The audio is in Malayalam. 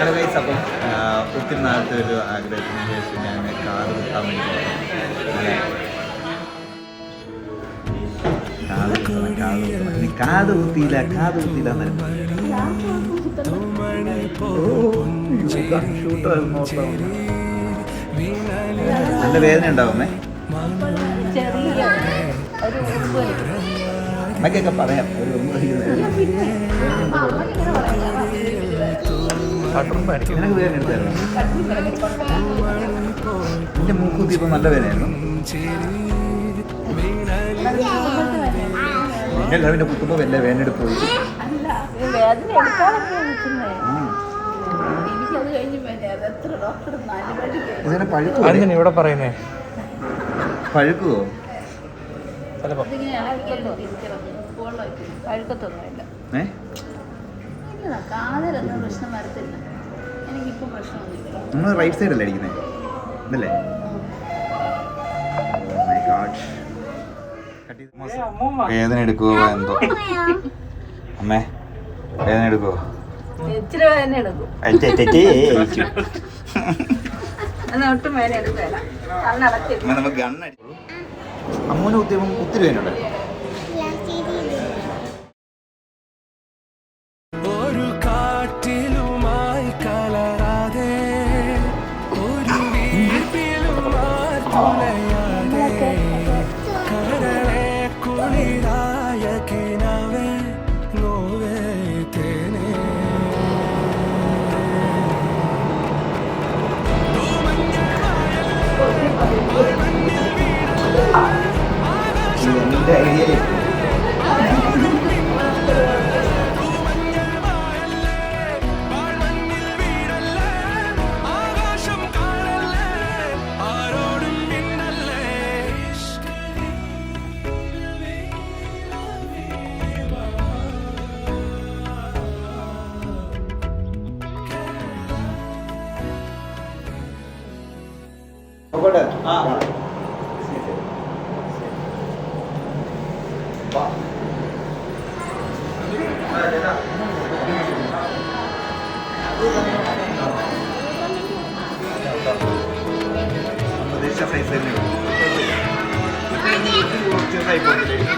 ഹലോ ഗൈസ് അപ്പം ഒത്തിരി നാളത്തെ ഒരു ആഗ്രഹത്തിന് ശേഷം ഞാൻ കാറ് കിട്ടാൻ വേണ്ടി കാത് കുത്തിയില്ല കാത് കുത്തിയില്ല നല്ല വേദന ഉണ്ടാവുമേ. അമ്മയ്ക്കൊക്കെ പറയാം ഒരു നിനക്ക് വേദന എടുത്തായിരുന്നു എന്റെ മൂക്കുത്തിയപ്പോൾ നല്ല വേദനയായിരുന്നു. പിന്നെ പിന്നെ കുത്തുമ്പോൾ വല്ല വേദന എടുത്ത് പോയി ഇതിനെ പഴുക്കുവോ? അതിന് ഇവിടെ പറയുന്നേ? പഴുക്കുവോ? ചിലപ്പോ പഴുക്കത്തൊന്നുമില്ല. ഇളകിയല്ലോ കാതിലൊന്നും പ്രശ്നം വരത്തില്ല. എനിക്കിപ്പം പ്രശ്നമൊന്നുമില്ല. നമ്മൾ റൈറ്റ് സൈഡല്ലേ അടിക്കുന്നത് ഇതല്ലേ? Oh വേദന എടുക്കുവോ എന്തോ? അമ്മേ വേദന എടുക്കുവോ? ഇച്ചിരി വേദന എടുക്കും. ഒട്ടും വേദന എടുക്കില്ല നമുക്ക് അമ്മൂന് കുത്തിയപ്പം ഒത്തിരി വേദനയുണ്ട് ഒരു വീർപ്പിലുമായി തുലയാതെ നോക്കട്ടെ ആ പ്രതീക്ഷ സൈസ് തന്നെ കുറച്ച് സൈസ്